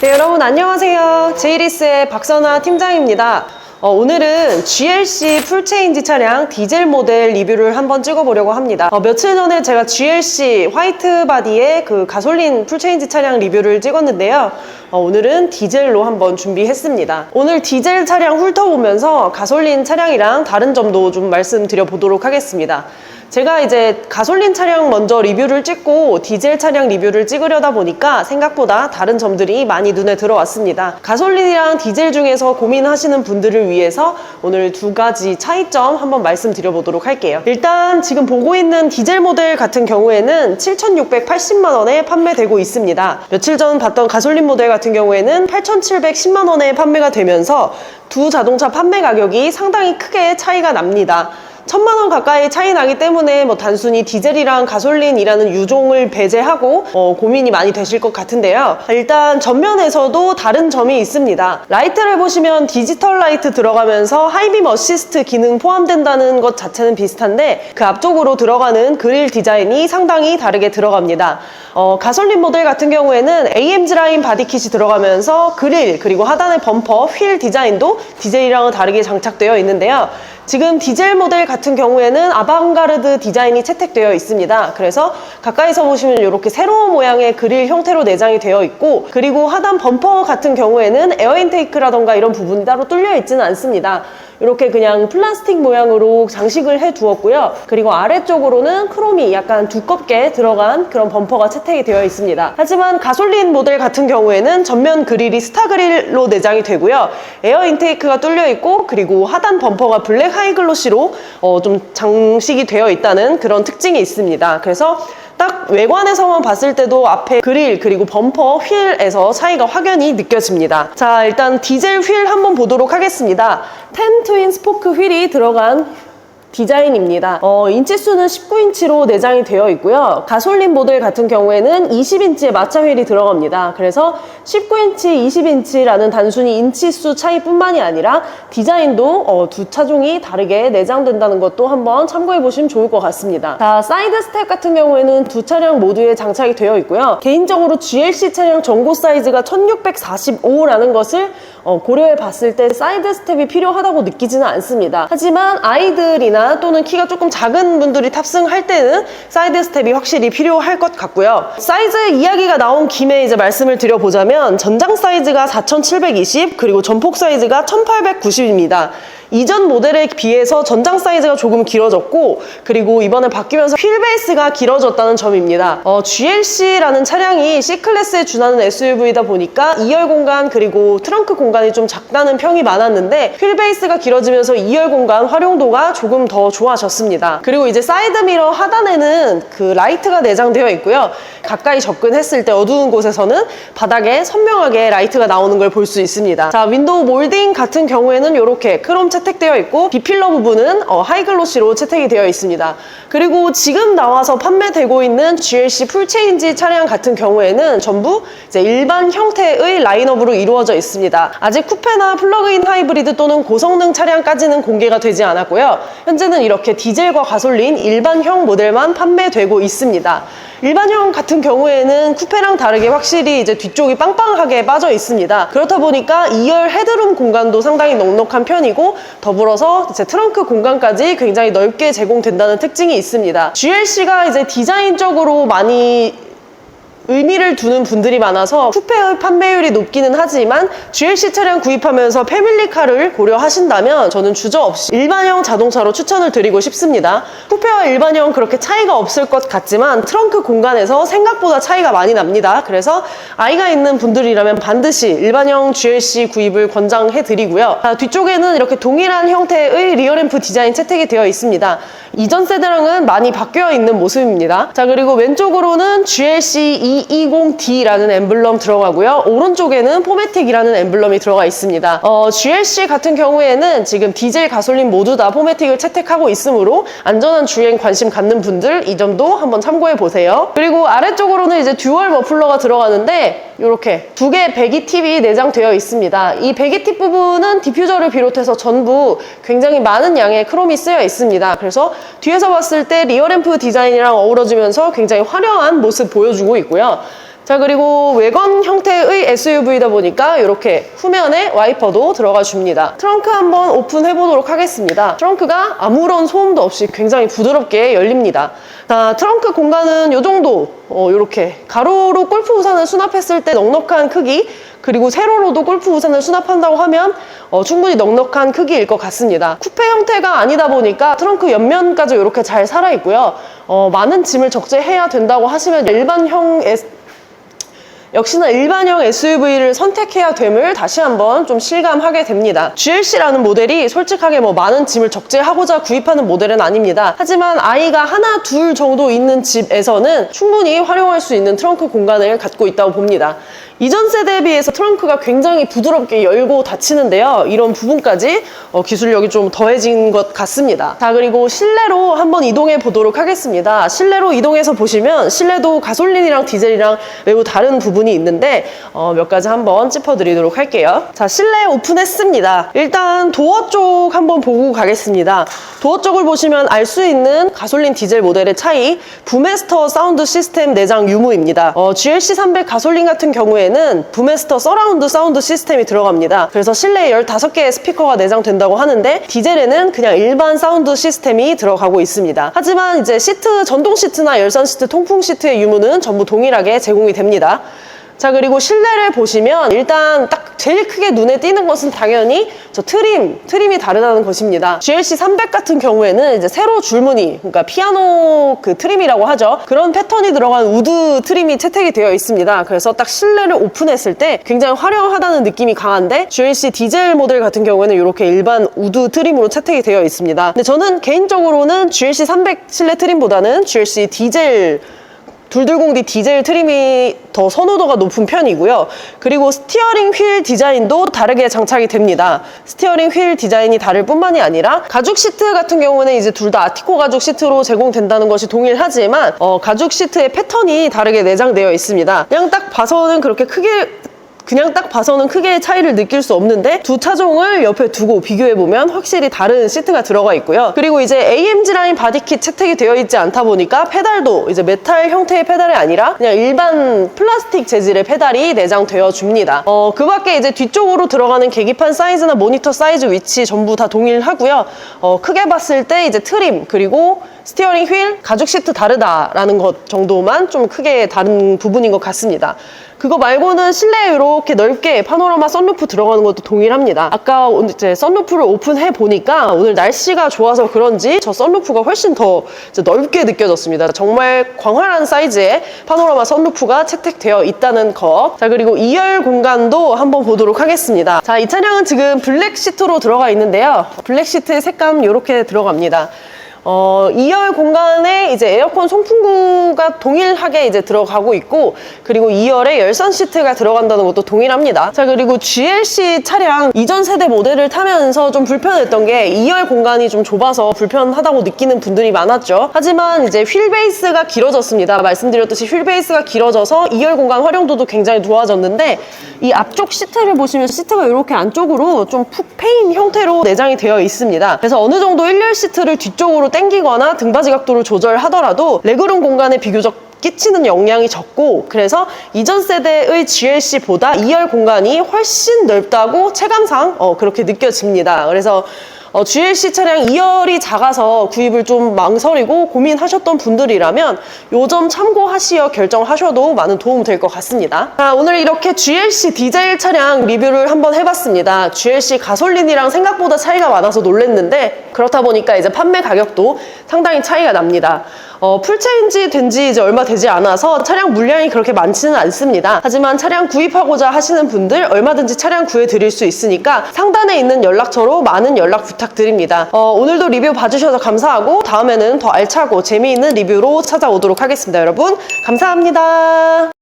네, 여러분 안녕하세요. 제이리스의 박선아 팀장입니다. 어, 오늘은 GLC 풀체인지 차량 디젤 모델 리뷰를 한번 찍어보려고 합니다. 어, 며칠 전에 제가 GLC 화이트 바디의 그 가솔린 풀체인지 차량 리뷰를 찍었는데요. 어, 오늘은 디젤로 한번 준비했습니다. 오늘 디젤 차량 훑어보면서 가솔린 차량이랑 다른 점도 좀 말씀드려 보도록 하겠습니다. 제가 이제 가솔린 차량 먼저 리뷰를 찍고 디젤 차량 리뷰를 찍으려다 보니까 생각보다 다른 점들이 많이 눈에 들어왔습니다. 가솔린이랑 디젤 중에서 고민하시는 분들을 위해서 오늘 두 가지 차이점 한번 말씀드려 보도록 할게요. 일단 지금 보고 있는 디젤 모델 같은 경우에는 7,680만 원에 판매되고 있습니다. 며칠 전 봤던 가솔린 모델 같은 경우에는 8,710만 원에 판매가 되면서 두 자동차 판매 가격이 상당히 크게 차이가 납니다. 천만 원 가까이 차이 나기 때문에 뭐 단순히 디젤이랑 가솔린이라는 유종을 배제하고 어, 고민이 많이 되실 것 같은데요. 일단 전면에서도 다른 점이 있습니다. 라이트를 보시면 디지털 라이트 들어가면서 하이빔 어시스트 기능 포함된다는 것 자체는 비슷한데 그 앞쪽으로 들어가는 그릴 디자인이 상당히 다르게 들어갑니다. 어, 가솔린 모델 같은 경우에는 AMG 라인 바디킷이 들어가면서 그릴 그리고 하단의 범퍼, 휠 디자인도 디젤이랑은 다르게 장착되어 있는데요. 지금 디젤 모델 같은 경우에는 아방가르드 디자인이 채택되어 있습니다. 그래서 가까이서 보시면 이렇게 세로운 모양의 그릴 형태로 내장이 되어 있고 그리고 하단 범퍼 같은 경우에는 에어 인테이크라던가 이런 부분이 따로 뚫려 있지는 않습니다. 이렇게 그냥 플라스틱 모양으로 장식을 해 두었고요. 그리고 아래쪽으로는 크롬이 약간 두껍게 들어간 그런 범퍼가 채택이 되어 있습니다. 하지만 가솔린 모델 같은 경우에는 전면 그릴이 스타 그릴로 내장이 되고요. 에어 인테이크가 뚫려 있고 그리고 하단 범퍼가 블랙 하이글로시로 어, 좀 장식이 되어 있다는 그런 특징이 있습니다. 그래서 딱 외관에서만 봤을 때도 앞에 그릴 그리고 범퍼 휠에서 차이가 확연히 느껴집니다. 자 일단 디젤 휠 한번 보도록 하겠습니다. 10 트윈 스포크 휠이 들어간 디자인입니다. 어, 인치 수는 19인치로 내장이 되어 있고요. 가솔린 모델 같은 경우에는 20인치의 마차 휠이 들어갑니다. 그래서 19인치, 20인치라는 단순히 인치 수 차이뿐만이 아니라 디자인도 어, 두 차종이 다르게 내장된다는 것도 한번 참고해 보시면 좋을 것 같습니다. 자, 사이드 스텝 같은 경우에는 두 차량 모두에 장착이 되어 있고요. 개인적으로 GLC 차량 전고 사이즈가 1645라는 것을 어, 고려해 봤을 때 사이드 스텝이 필요하다고 느끼지는 않습니다. 하지만 아이들이나 또는 키가 조금 작은 분들이 탑승할 때는 사이드 스텝이 확실히 필요할 것 같고요. 사이즈 이야기가 나온 김에 이제 말씀을 드려보자면 전장 사이즈가 4720 그리고 전폭 사이즈가 1890입니다. 이전 모델에 비해서 전장 사이즈가 조금 길어졌고 그리고 이번에 바뀌면서 휠 베이스가 길어졌다는 점입니다. 어, GLC라는 차량이 C클래스에 준하는 SUV다 보니까 2열 공간 그리고 트렁크 공간이 좀 작다는 평이 많았는데 휠 베이스가 길어지면서 2열 공간 활용도가 조금 더 좋아졌습니다. 그리고 이제 사이드 미러 하단에는 그 라이트가 내장되어 있고요. 가까이 접근했을 때 어두운 곳에서는 바닥에 선명하게 라이트가 나오는 걸 볼 수 있습니다. 자, 윈도우 몰딩 같은 경우에는 이렇게 크롬 채 택되어 있고 비필러 부분은 어, 하이글로시로 채택이 되어 있습니다. 그리고 지금 나와서 판매되고 있는 GLC 풀체인지 차량 같은 경우에는 전부 일반 형태의 라인업으로 이루어져 있습니다. 아직 쿠페나 플러그인 하이브리드 또는 고성능 차량까지는 공개가 되지 않았고요. 현재는 이렇게 디젤과 가솔린 일반형 모델만 판매되고 있습니다. 일반형 같은 경우에는 쿠페랑 다르게 확실히 이제 뒤쪽이 빵빵하게 빠져 있습니다. 그렇다 보니까 2열 헤드룸 공간도 상당히 넉넉한 편이고 더불어서 이제 트렁크 공간까지 굉장히 넓게 제공된다는 특징이 있습니다. GLC가 이제 디자인적으로 많이 의미를 두는 분들이 많아서 쿠페의 판매율이 높기는 하지만 GLC 차량 구입하면서 패밀리카를 고려하신다면 저는 주저 없이 일반형 자동차로 추천을 드리고 싶습니다. 쿠페와 일반형 그렇게 차이가 없을 것 같지만 트렁크 공간에서 생각보다 차이가 많이 납니다. 그래서 아이가 있는 분들이라면 반드시 일반형 GLC 구입을 권장해 드리고요. 자, 뒤쪽에는 이렇게 동일한 형태의 리어램프 디자인 채택이 되어 있습니다. 이전 세대랑은 많이 바뀌어 있는 모습입니다. 자 그리고 왼쪽으로는 GLC 220D라는 엠블럼 들어가고요. 오른쪽에는 포매틱이라는 엠블럼이 들어가 있습니다. 어, GLC 같은 경우에는 지금 디젤, 가솔린 모두 다 포매틱을 채택하고 있으므로 안전한 주행 관심 갖는 분들 이 점도 한번 참고해 보세요. 그리고 아래쪽으로는 이제 듀얼 머플러가 들어가는데 이렇게 두 개의 배기 팁이 내장되어 있습니다. 이 배기 팁 부분은 디퓨저를 비롯해서 전부 굉장히 많은 양의 크롬이 쓰여 있습니다. 그래서 뒤에서 봤을 때 리어램프 디자인이랑 어우러지면서 굉장히 화려한 모습 보여주고 있고요. 자, 그리고 외관 형태의 SUV다 보니까 이렇게 후면에 와이퍼도 들어가 줍니다. 트렁크 한번 오픈해 보도록 하겠습니다. 트렁크가 아무런 소음도 없이 굉장히 부드럽게 열립니다. 자, 트렁크 공간은 이 정도, 어, 이렇게 가로로 골프 우산을 수납했을 때 넉넉한 크기, 그리고 세로로도 골프 우산을 수납한다고 하면 어, 충분히 넉넉한 크기일 것 같습니다. 쿠페 형태가 아니다 보니까 트렁크 옆면까지 이렇게 잘 살아있고요. 어, 많은 짐을 적재해야 된다고 하시면 일반형 역시나 일반형 SUV를 선택해야 됨을 다시 한번 좀 실감하게 됩니다. GLC라는 모델이 솔직하게 뭐 많은 짐을 적재하고자 구입하는 모델은 아닙니다. 하지만 아이가 하나, 둘 정도 있는 집에서는 충분히 활용할 수 있는 트렁크 공간을 갖고 있다고 봅니다. 이전 세대에 비해서 트렁크가 굉장히 부드럽게 열고 닫히는데요. 이런 부분까지 어, 기술력이 좀 더해진 것 같습니다. 자, 그리고 실내로 한번 이동해 보도록 하겠습니다. 실내로 이동해서 보시면 실내도 가솔린이랑 디젤이랑 매우 다른 부분 이 있는데 어, 몇 가지 한번 짚어드리도록 할게요. 자, 실내 오픈했습니다. 일단 도어 쪽 한번 보고 가겠습니다. 도어 쪽을 보시면 알 수 있는 가솔린 디젤 모델의 차이 부메스터 사운드 시스템 내장 유무입니다. 어, GLC 300 가솔린 같은 경우에는 부메스터 서라운드 사운드 시스템이 들어갑니다. 그래서 실내에 15개의 스피커가 내장된다고 하는데 디젤에는 그냥 일반 사운드 시스템이 들어가고 있습니다. 하지만 이제 시트 전동 시트나 열선 시트, 통풍 시트의 유무는 전부 동일하게 제공이 됩니다. 자 그리고 실내를 보시면 일단 딱 제일 크게 눈에 띄는 것은 당연히 저 트림, 트림이 다르다는 것입니다. GLC 300 같은 경우에는 이제 세로 줄무늬, 그러니까 피아노 그 트림이라고 하죠. 그런 패턴이 들어간 우드 트림이 채택이 되어 있습니다. 그래서 딱 실내를 오픈했을 때 굉장히 화려하다는 느낌이 강한데 GLC 디젤 모델 같은 경우에는 이렇게 일반 우드 트림으로 채택이 되어 있습니다. 근데 저는 개인적으로는 GLC 300 실내 트림보다는 GLC 디젤 둘둘공디 디젤 트림이 더 선호도가 높은 편이고요. 그리고 스티어링 휠 디자인도 다르게 장착이 됩니다. 스티어링 휠 디자인이 다를 뿐만이 아니라 가죽 시트 같은 경우는 이제 둘 다 아티코 가죽 시트로 제공된다는 것이 동일하지만 어, 가죽 시트의 패턴이 다르게 내장되어 있습니다. 그냥 딱 봐서는 그렇게 크게 그냥 딱 봐서는 크게 차이를 느낄 수 없는데 두 차종을 옆에 두고 비교해보면 확실히 다른 시트가 들어가 있고요. 그리고 이제 AMG 라인 바디킷 채택이 되어 있지 않다 보니까 페달도 이제 메탈 형태의 페달이 아니라 그냥 일반 플라스틱 재질의 페달이 내장되어 줍니다. 어, 그 밖에 이제 뒤쪽으로 들어가는 계기판 사이즈나 모니터 사이즈 위치 전부 다 동일하고요. 어, 크게 봤을 때 이제 트림 그리고 스티어링 휠, 가죽 시트 다르다라는 것 정도만 좀 크게 다른 부분인 것 같습니다. 그거 말고는 실내에 이렇게 넓게 파노라마 썬루프 들어가는 것도 동일합니다. 아까 오늘 이제 썬루프를 오픈해 보니까 오늘 날씨가 좋아서 그런지 저 썬루프가 훨씬 더 넓게 느껴졌습니다. 정말 광활한 사이즈의 파노라마 썬루프가 채택되어 있다는 것. 자, 그리고 2열 공간도 한번 보도록 하겠습니다. 자, 이 차량은 지금 블랙 시트로 들어가 있는데요. 블랙 시트의 색감 이렇게 들어갑니다. 어, 2열 공간에 이제 에어컨 송풍구가 동일하게 이제 들어가고 있고 그리고 2열에 열선 시트가 들어간다는 것도 동일합니다. 자 그리고 GLC 차량 이전 세대 모델을 타면서 좀 불편했던 게 2열 공간이 좀 좁아서 불편하다고 느끼는 분들이 많았죠. 하지만 이제 휠 베이스가 길어졌습니다. 말씀드렸듯이 휠 베이스가 길어져서 2열 공간 활용도도 굉장히 좋아졌는데 이 앞쪽 시트를 보시면 시트가 이렇게 안쪽으로 좀 푹 패인 형태로 내장이 되어 있습니다. 그래서 어느 정도 1열 시트를 뒤쪽으로 당기거나 등받이 각도를 조절하더라도 레그룸 공간에 비교적 끼치는 영향이 적고 그래서 이전 세대의 GLC보다 2열 공간이 훨씬 넓다고 체감상 어, 그렇게 느껴집니다. 그래서 어, GLC 차량 2열이 작아서 구입을 좀 망설이고 고민하셨던 분들이라면 요 점 참고하시어 결정하셔도 많은 도움 될 것 같습니다. 자, 오늘 이렇게 GLC 디젤 차량 리뷰를 한번 해봤습니다. GLC 가솔린이랑 생각보다 차이가 많아서 놀랬는데 그렇다 보니까 이제 판매 가격도 상당히 차이가 납니다. 어, 풀체인지 된 지 이제 얼마 되지 않아서 차량 물량이 그렇게 많지는 않습니다. 하지만 차량 구입하고자 하시는 분들 얼마든지 차량 구해드릴 수 있으니까 상단에 있는 연락처로 많은 연락 부탁드립니다. 어, 오늘도 리뷰 봐주셔서 감사하고 다음에는 더 알차고 재미있는 리뷰로 찾아오도록 하겠습니다. 여러분 감사합니다.